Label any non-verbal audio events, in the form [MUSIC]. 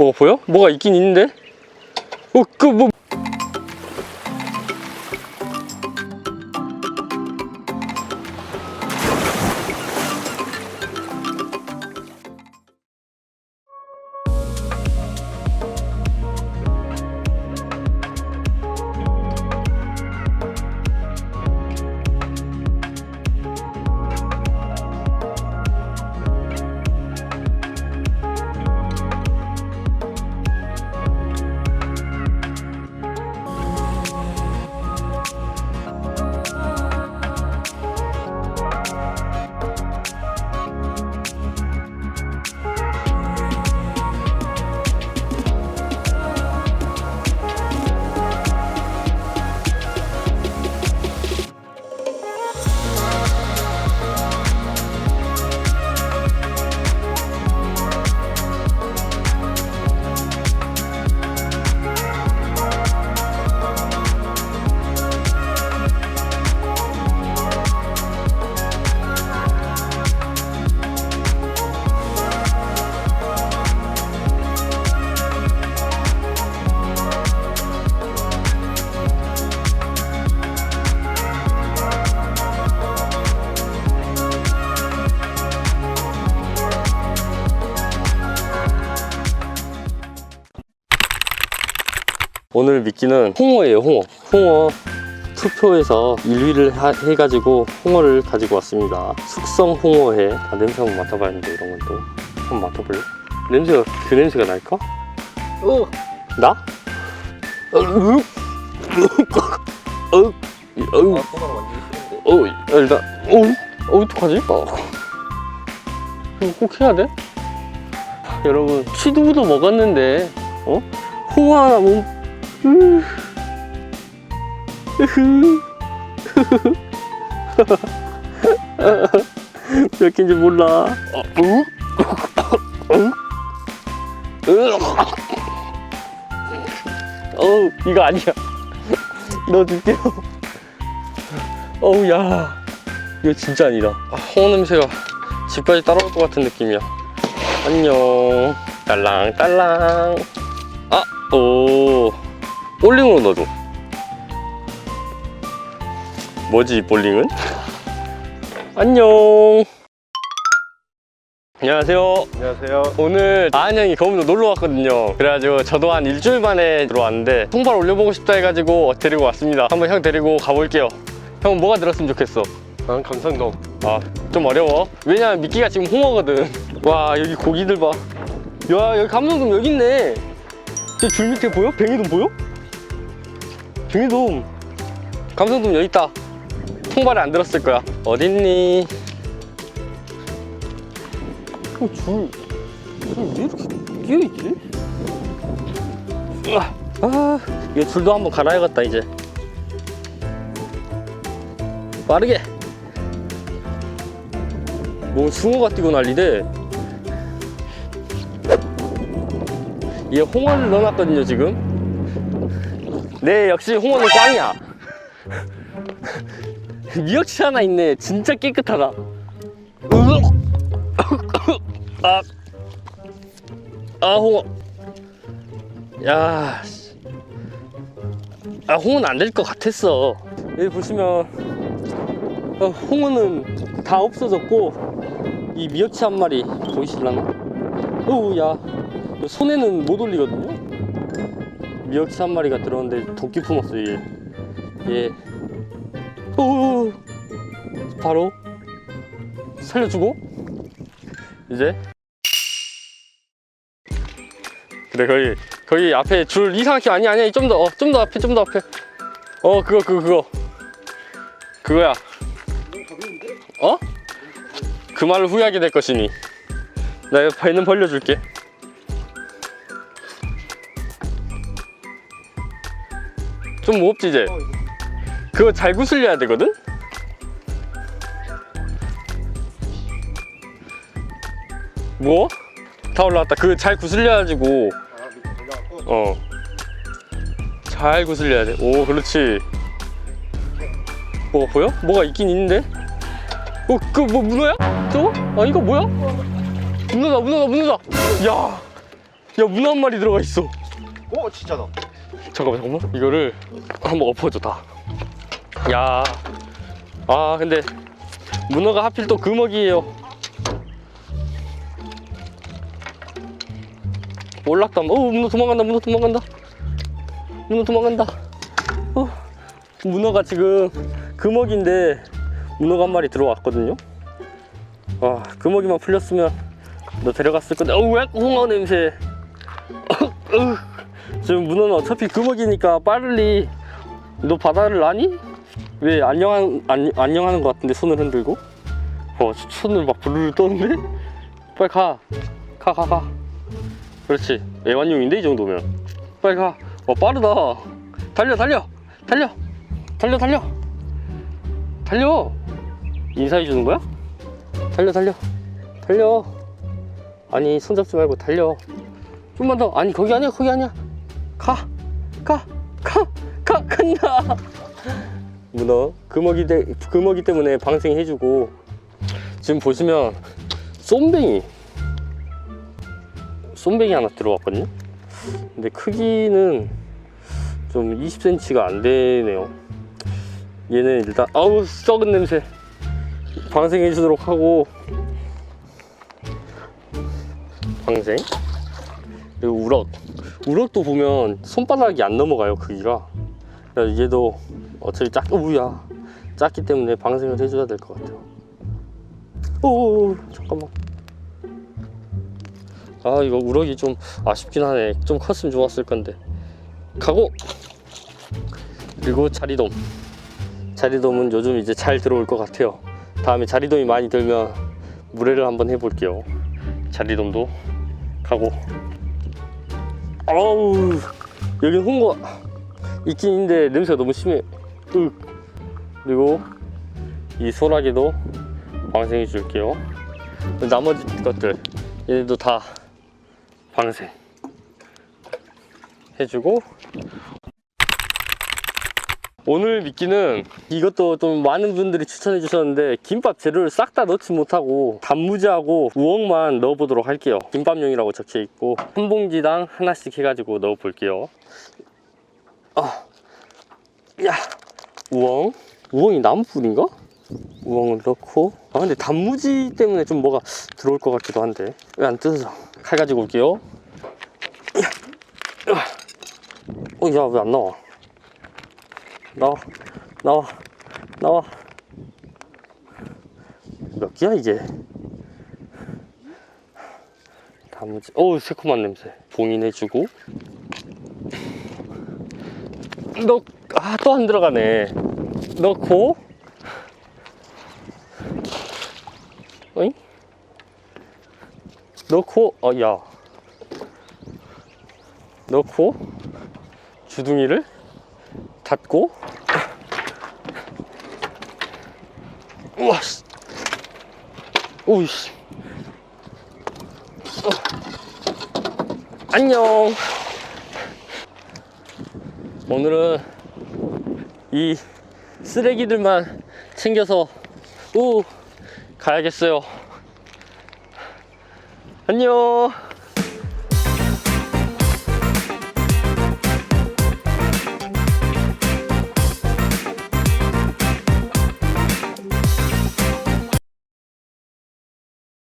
뭐가 보여? 뭐가 있긴 있는데? 어, 그 뭐? 오늘 미끼는 홍어예요, 홍어. 홍어 투표에서 1위를 하- 해가지고 홍어를 가지고 왔습니다. 숙성 홍어회. 아, 냄새 한번 맡아봐야겠는데, 이런 건 또. 한번 맡아볼래? 냄새가, 그 냄새가 날까? 오! 나? 어, 으, 어, 어, 아, 토마토 만지기 싫은데. 어, 야, 일단, 어, 어, 어떡하지? 어. 이거 꼭 해야 돼? 여러분, 취두부도 먹었는데, 어? 홍어 하나 못. 몇 개인지 몰라. 어? 어우, 이거 아니야. 넣어줄게요. 어우, 야. 이거 진짜 아니다. 아, 홍어 냄새가 집까지 따라올 것 같은 느낌이야. 안녕. 딸랑, 딸랑. 아, 오. 볼링으로 넣어줘. 뭐지, 이 볼링은? 안녕. 안녕하세요. 안녕하세요. 오늘 아한 형이 거문로 놀러 왔거든요. 그래가지고 저도 한 일주일 만에 들어왔는데 통발 올려보고 싶다 해가지고 데리고 왔습니다. 한번 형 데리고 가볼게요. 형 뭐가 들었으면 좋겠어? 난 감성동. 아, 좀 어려워. 왜냐면 미끼가 지금 홍어거든. 와, 여기 고기들 봐. 야, 여기 감성돔 여기 있네. 저 줄 밑에 보여? 뱅이돔 보여? 뱅이돔. 감성돔 여기 있다. 통발에 안 들었을 거야. 어딨니? 어, 줄, 줄왜 이렇게 끼어있지? 아, 아, 이 줄도 한번 갈아야겠다, 이제. 빠르게. 뭐 숭어가 뛰고 난리대 얘 홍어를 넣어놨거든요 지금 네 역시 홍어는 꽝이야. 미역치 하나 있네. 진짜 깨끗하다. 아, 아 홍어. 야, 씨. 아 홍어는 안 될 것 같았어. 여기 보시면 어, 홍어는 다 없어졌고 이 미역치 한 마리 보이실라나? 어우야. 손에는 못 올리거든요 미역치 한 마리가 들어왔는데 도끼 품었어 얘 얘. 오 바로 살려주고. 이제. 그래 거기 거기 앞에 줄 이상하게 아니 아니 좀더 어, 좀 더 앞에 좀 더 앞에. 어 그거 그거 그거. 그거야. 어? 그 말을 후회하게 될 것이니. 나 이거 배는 벌려줄게 좀 무겁지 이제 그거 잘 구슬려야 되거든? 뭐? 다 올라왔다 그거 잘 구슬려가지고 아, 밑에 올라갔고. 어. 잘 구슬려야 돼. 오, 그렇지. 뭐가 보여? 뭐가 있긴 있는데? 어, 그 뭐 문어야? 저거? 아, 이거 뭐야? 문어다, 문어다, 문어다. 야, 야 문어 한 마리 들어가 있어 오 진짜다. 잠깐만 잠깐만. 이거를 한번 엎어줘 다야아 근데 문어가 하필 또 금어기예요. 올랐다. 어 문어 도망간다 문어 도망간다. 문어 도망간다. 어 문어가 지금 금어기인데 문어가 한 마리 들어왔거든요. 아 금어기만 풀렸으면 너 데려갔을 건데. 어우 왜 홍어 냄새? [LAUGHS] 어우 지금 문어는 어차피 금어기니까 빨리 너 바다를 아니? 왜 안녕한 안, 안녕하는 것 같은데 손을 흔들고? 어 손을 막 부르르 떠는데? 빨리 가. 가 가 가. 그렇지. 애완용인데 이 정도면. 빨리 가어 빠르다. 달려 달려. 달려. 달려 달려. 달려. 인사해 주는 거야? 달려 달려. 달려. 아니 손잡지 말고 달려. 좀만 더. 아니 거기 아니야 거기 아니야 가 가 가 가 간다 문어 금어기 때 금어기 때문에 방생 해주고. 지금 보시면 쏨뱅이 쏨뱅이 하나 들어왔거든요? 근데 크기는 좀 20cm가 안 되네요. 얘는 일단 아우 썩은 냄새. 방생해 주도록 하고. 방생 그리고 우럭. 우럭도 보면 손바닥이 안 넘어가요 크기가. 그래서 얘도 어차피 작 우야. 작기 때문에 방생을 해줘야 될 것 같아요. 오 잠깐만. 아 이거 우럭이 좀 아쉽긴 하네. 좀 컸으면 좋았을 건데. 가고! 그리고 자리돔. 자리돔은 요즘 이제 잘 들어올 것 같아요. 다음에 자리돔이 많이 들면 물회를 한번 해볼게요. 자리돔도 가고 어우 여긴 홍어 있긴 있는데 냄새가 너무 심해 으. 그리고 이 소라기도 방생해 줄게요 나머지 것들 얘네도 다 방생 해주고 오늘 미끼는 이것도 좀 많은 분들이 추천해 주셨는데 김밥 재료를 싹 다 넣지 못하고 단무지하고 우엉만 넣어 보도록 할게요. 김밥용이라고 적혀 있고 한 봉지당 하나씩 해가지고 넣어 볼게요. 아, 야 우엉? 우엉이 나무뿌리인가? 우엉을 넣고. 아 근데 단무지 때문에 좀 뭐가 들어올 것 같기도 한데. 왜 안 뜯어져? 칼 가지고 올게요. 어야 왜 안 나와 나와 나와 나와. 몇 개야 이게 단무지 어우 새콤한 냄새. 봉인해주고. 넣아또 안 들어가네. 넣고. 어잉? 넣고 어야. 넣고. 주둥이를 닫고. 우와 씨. 오이씨. 어. 안녕. 오늘은 이 쓰레기들만 챙겨서 우 가야겠어요. 안녕